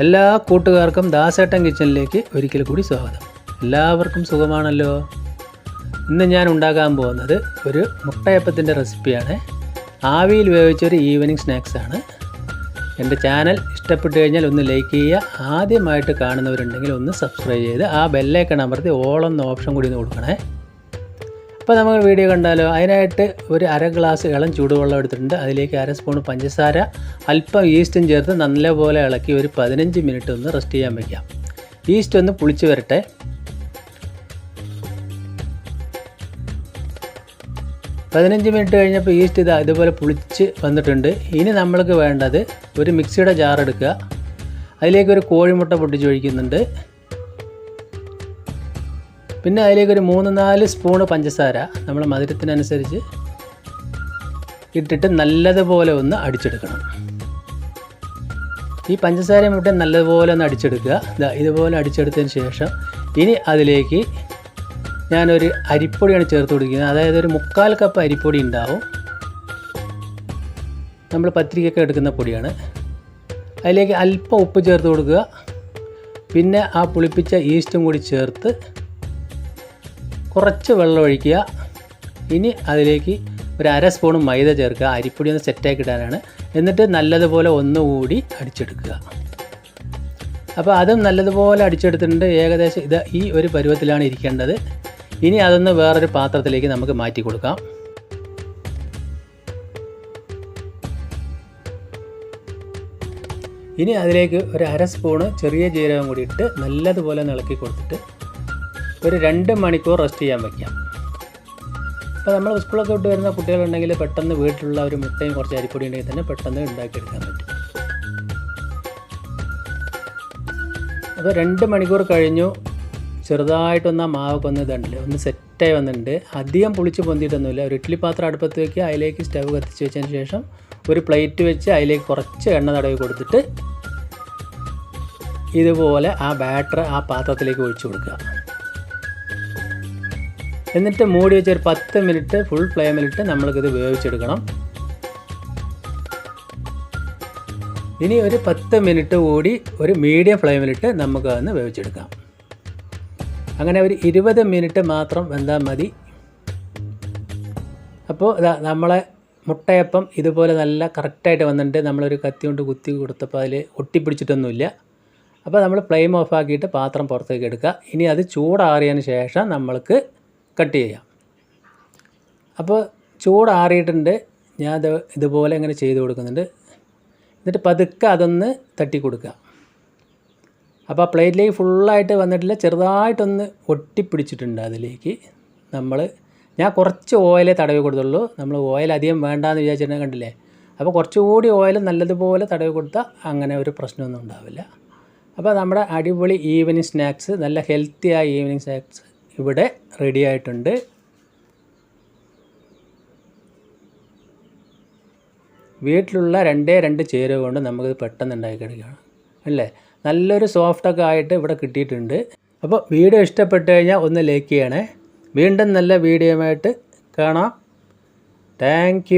എല്ലാ കൂട്ടുകാർക്കും ദാസേട്ടൻ കിച്ചണിലേക്ക് ഒരിക്കൽ കൂടി സ്വാഗതം. എല്ലാവർക്കും സുഖമാണല്ലോ? ഇന്ന് ഞാൻ ഉണ്ടാക്കാൻ പോകുന്നത് ഒരു മുട്ടയപ്പത്തിന്റെ റെസിപ്പിയാണ്. ആവിയിൽ വേവിച്ചൊരു ഈവനിങ് സ്നാക്സാണ് എന്റെ ചാനൽ ഇഷ്ടപ്പെട്ടു കഴിഞ്ഞാൽ ഒന്ന് ലൈക്ക് ചെയ്യുക. ആദ്യമായിട്ട് കാണുന്നവരുണ്ടെങ്കിൽ ഒന്ന് സബ്സ്ക്രൈബ് ചെയ്ത് ആ ബെല്ലൈക്കൺ അമർത്തി ഓൾ എന്ന ഓപ്ഷൻ കൂടി ഒന്ന് കൊടുക്കണേ. അപ്പോൾ നമ്മൾ വീഡിയോ കണ്ടാലോ? അതിനായിട്ട് ഒരു അര ഗ്ലാസ് ഇളം ചൂടുവെള്ളം എടുത്തിട്ടുണ്ട്. അതിലേക്ക് അര സ്പൂൺ പഞ്ചസാര അല്പം ഈസ്റ്റും ചേർത്ത് നല്ലപോലെ ഇളക്കി ഒരു പതിനഞ്ച് മിനിറ്റ് ഒന്ന് റെസ്റ്റ് ചെയ്യാൻ വയ്ക്കാം ഈസ്റ്റ് ഒന്ന് പുളിച്ച് വരട്ടെ. പതിനഞ്ച് മിനിറ്റ് കഴിഞ്ഞപ്പോൾ ഈസ്റ്റ് ഇത് ഇതുപോലെ പുളിച്ച് വന്നിട്ടുണ്ട്. ഇനി നമ്മൾക്ക് വേണ്ടത് ഒരു മിക്സിയുടെ ജാർ എടുക്കുക. അതിലേക്ക് ഒരു കോഴിമുട്ട പൊട്ടിച്ച് ഒഴിക്കുന്നുണ്ട്. പിന്നെ അതിലേക്ക് ഒരു മൂന്ന് നാല് സ്പൂണ് പഞ്ചസാര നമ്മൾ മധുരത്തിനനുസരിച്ച് ഇട്ടിട്ട് നല്ലതുപോലെ ഒന്ന് അടിച്ചെടുക്കണം. ഈ പഞ്ചസാര മുട്ട നല്ലതുപോലെ ഒന്ന് അടിച്ചെടുക്കുക. ഇതാ ഇതുപോലെ അടിച്ചെടുത്തതിന് ശേഷം ഇനി അതിലേക്ക് ഞാനൊരു അരിപ്പൊടിയാണ് ചേർത്ത് കൊടുക്കുന്നത്. അതായത് ഒരു മുക്കാൽ കപ്പ് അരിപ്പൊടി ഉണ്ടാവും. നമ്മൾ പത്രികയൊക്കെ എടുക്കുന്ന പൊടിയാണ്. അതിലേക്ക് അല്പം ഉപ്പ് ചേർത്ത് കൊടുക്കുക. പിന്നെ ആ പുളിപ്പിച്ച ഈസ്റ്റും കൂടി ചേർത്ത് കുറച്ച് വെള്ളം ഒഴിക്കുക. ഇനി അതിലേക്ക് ഒരു അര സ്പൂൺ മൈദ ചേർക്കുക. അരിപ്പൊടി ഒന്ന് സെറ്റാക്കി ഇടാനാണ്. എന്നിട്ട് നല്ലതുപോലെ ഒന്നുകൂടി അടിച്ചെടുക്കുക. അപ്പോൾ അതും നല്ലതുപോലെ അടിച്ചെടുത്തിട്ടുണ്ട്. ഏകദേശം ഇത് ഈ ഒരു പരുവത്തിലാണ് ഇരിക്കേണ്ടത്. ഇനി അതൊന്ന് വേറൊരു പാത്രത്തിലേക്ക് നമുക്ക് മാറ്റി കൊടുക്കാം. ഇനി അതിലേക്ക് ഒരു അര സ്പൂണ് ചെറിയ ജീരകം കൂടി ഇട്ട് നല്ലതുപോലെ ഇളക്കി കൊടുത്തിട്ട് ഒരു രണ്ട് മണിക്കൂർ റെസ്റ്റ് ചെയ്യാൻ വയ്ക്കാം അപ്പോൾ നമ്മൾ സ്കൂളൊക്കെ വിട്ട് വരുന്ന കുട്ടികളുണ്ടെങ്കിൽ പെട്ടെന്ന് വീട്ടിലുള്ള ഒരു മുട്ടയും കുറച്ച് അരിപ്പൊടി ഉണ്ടെങ്കിൽ തന്നെ പെട്ടെന്ന് ഉണ്ടാക്കിയെടുക്കാൻ പറ്റും. അപ്പോൾ രണ്ട് മണിക്കൂർ കഴിഞ്ഞു. ചെറുതായിട്ടൊന്ന് ആ മാവൊക്കെ ഒന്ന് ഇതുണ്ട്. ഒന്ന് സെറ്റായി വന്നിട്ടുണ്ട്. അധികം പുളിച്ച് പൊന്തിയിട്ടൊന്നുമില്ല. ഒരു ഇഡ്ഡലി പാത്രം അടുപ്പത്ത് വെക്കുക അതിലേക്ക് സ്റ്റവ് കത്തിച്ച് വെച്ചതിന് ശേഷം ഒരു പ്ലേറ്റ് വെച്ച് അതിലേക്ക് കുറച്ച് എണ്ണ തടവി കൊടുത്തിട്ട് ഇതുപോലെ ആ ബാറ്റർ ആ പാത്രത്തിലേക്ക് ഒഴിച്ചു കൊടുക്കുക. എന്നിട്ട് മൂടി വെച്ച് ഒരു പത്ത് മിനിറ്റ് ഫുൾ ഫ്ലെയിമിലിട്ട് നമ്മൾക്കിത് വേവിച്ചെടുക്കണം. ഇനി ഒരു പത്ത് മിനിറ്റ് കൂടി ഒരു മീഡിയം ഫ്ലെയിമിലിട്ട് നമുക്ക് അതൊന്ന് വേവിച്ചെടുക്കാം. അങ്ങനെ ഒരു ഇരുപത് മിനിറ്റ് മാത്രം വെന്താൽ മതി. അപ്പോൾ നമ്മളെ മുട്ടയപ്പം ഇതുപോലെ നല്ല കറക്റ്റായിട്ട് വന്നിട്ടുണ്ട്. നമ്മളൊരു കത്തി കൊണ്ട് കുത്തി കൊടുത്തപ്പോൾ അതിൽ ഒട്ടിപ്പിടിച്ചിട്ടൊന്നുമില്ല. അപ്പോൾ നമ്മൾ ഫ്ലെയിം ഓഫ് ആക്കിയിട്ട് പാത്രം പുറത്തേക്ക് എടുക്കുക. ഇനി അത് ചൂടാറിയതിന് ശേഷം നമ്മൾക്ക് കട്ട് ചെയ്യാം. അപ്പോൾ ചൂടാറിയിട്ടുണ്ട് ഞാൻ അത് ഇതുപോലെ ഇങ്ങനെ ചെയ്ത് കൊടുക്കുന്നുണ്ട്. എന്നിട്ട് പതുക്കെ അതൊന്ന് തട്ടി കൊടുക്കുക. അപ്പോൾ ആ പ്ലേറ്റിലേക്ക് ഫുള്ളായിട്ട് വന്നിട്ടില്ല. ചെറുതായിട്ടൊന്ന് ഒട്ടിപ്പിടിച്ചിട്ടുണ്ട് അതിലേക്ക്. നമ്മൾ ഞാൻ കുറച്ച് ഓയിലേ തടവി കൊടുത്തുള്ളൂ. നമ്മൾ ഓയിൽ അധികം വേണ്ടാന്ന് വിചാരിച്ചിട്ടുണ്ടെങ്കിൽ കണ്ടില്ലേ? അപ്പോൾ കുറച്ചുകൂടി ഓയിൽ നല്ലതുപോലെ തടവി കൊടുത്താൽ അങ്ങനെ ഒരു പ്രശ്നമൊന്നും ഉണ്ടാവില്ല. അപ്പോൾ നമ്മുടെ അടിപൊളി ഈവനിങ് സ്നാക്സ് നല്ല ഹെൽത്തിയായ ഈവനിങ് സ്നാക്സ് ഇവിടെ റെഡി ആയിട്ടുണ്ട്. വീട്ടിലുള്ള രണ്ടേ രണ്ട് ചേരുവ കൊണ്ട് നമുക്കിത് പെട്ടെന്ന് ഉണ്ടാക്കിയെടുക്കുകയാണ് അല്ലേ? നല്ലൊരു സോഫ്റ്റൊക്കെ ആയിട്ട് ഇവിടെ കിട്ടിയിട്ടുണ്ട്. അപ്പോൾ വീഡിയോ ഇഷ്ടപ്പെട്ടു കഴിഞ്ഞാൽ ഒന്ന് ലൈക്ക് ചെയ്യണേ. വീണ്ടും നല്ല വീഡിയോയുമായിട്ട് കാണാം. താങ്ക്